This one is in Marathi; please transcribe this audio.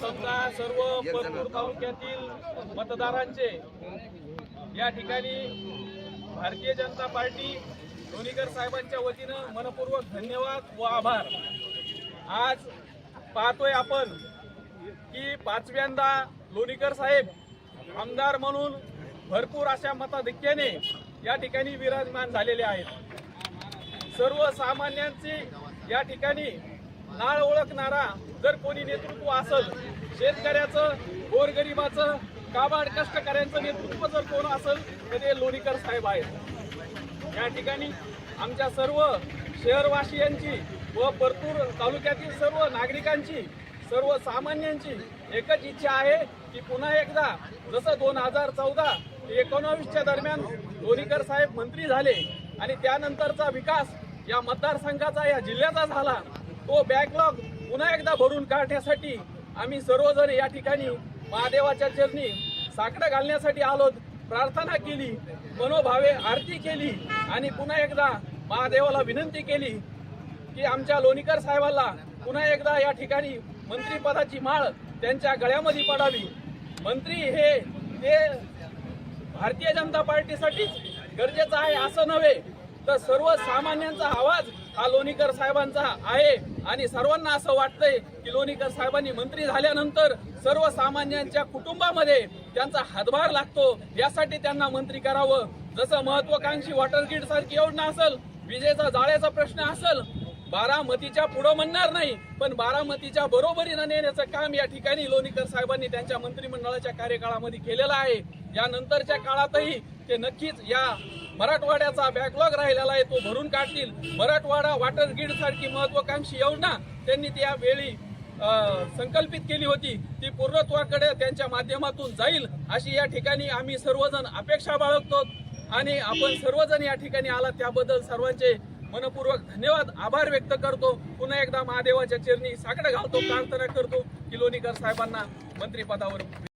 समजा सर्व परतूर तालुक्यातील मतदारांचे या ठिकाणी भारतीय जनता पार्टी लोणीकर साहेबांच्या वतीनं मनपूर्वक धन्यवाद व आभार. आज पाहतोय आपण की पाचव्यांदा लोणीकर साहेब आमदार म्हणून भरपूर अशा मताधिक्याने या ठिकाणी विराजमान झालेले आहेत. सर्वसामान्यांची या ठिकाणी नाळ ओळखणारा जर कोणी नेतृत्व असेल शेतकऱ्याचं गोरगरिबाचं काबाड कष्टकऱ्यांचं नेतृत्व जर कोण असेल तर ते लोणीकर साहेब आहेत. या ठिकाणी आमच्या सर्व शहरवासियांची व परतूर तालुक्यातील सर्व नागरिकांची सर्वसामान्यांची एकच इच्छा आहे की पुन्हा एकदा जसं दोन हजार चौदा ते एकोणावीसच्या दरम्यान लोणीकर साहेब मंत्री झाले आणि त्यानंतरचा विकास या मतदारसंघाचा या जिल्ह्याचा झाला. तो बॅकलॉग पुन्हा एकदा भरून काढण्यासाठी आम्ही सर्वजण या ठिकाणी महादेवाच्या चरणी साकडं घालण्यासाठी आलो प्रार्थना केली मनोभावे आरती केली आणि पुन्हा एकदा महादेवाला विनंती केली की आमच्या लोणीकर साहेबाला पुन्हा एकदा या ठिकाणी मंत्रीपदाची माळ त्यांच्या गळ्यामध्ये पडावी. मंत्री हे ते भारतीय जनता पार्टीसाठीच गरजेचं आहे असं नव्हे तर सर्वसामान्यांचा आवाज हा लोणीकर साहेबांचा आहे. आणि सर्वांना असं वाटतंय की लोणीकर साहेबांनी मंत्री झाल्यानंतर सर्वसामान्यांच्या कुटुंबामध्ये त्यांचा हातभार लागतो. यासाठी त्यांना मंत्री करावं. जसं महत्वाकांक्षी वॉटर ग्रीड सारखी योजना असेल विजेचा जाळ्याचा प्रश्न असेल बारामतीच्या पुढं म्हणणार नाही पण बारामतीच्या बरोबरीनं नेण्याचं काम या ठिकाणी लोणीकर साहेबांनी त्यांच्या मंत्रिमंडळाच्या कार्यकाळामध्ये केलेलं आहे. या नंतरच्या काळातही ते नक्कीच या मराठवाड्याचा बॅकलॉग राहिलेला आहे तो भरून काढतील. मराठवाडा वॉटर ग्रीड सारखी महत्वाकांक्षी योजना त्यांनी त्या वेळी संकल्पित केली होती. ती पूर्णत्वाकडे त्यांच्या माध्यमातून जाईल अशी या ठिकाणी आम्ही सर्वजण अपेक्षा बाळगतो आणि आपण सर्वजण या ठिकाणी आला त्याबद्दल सर्वांचे मनपूर्वक धन्यवाद आभार व्यक्त करतो. पुन्हा एकदा महादेवाच्या चरणी साकडं घालतो प्रार्थना करतो. की लोणीकर साहेबांना मंत्रिपदावर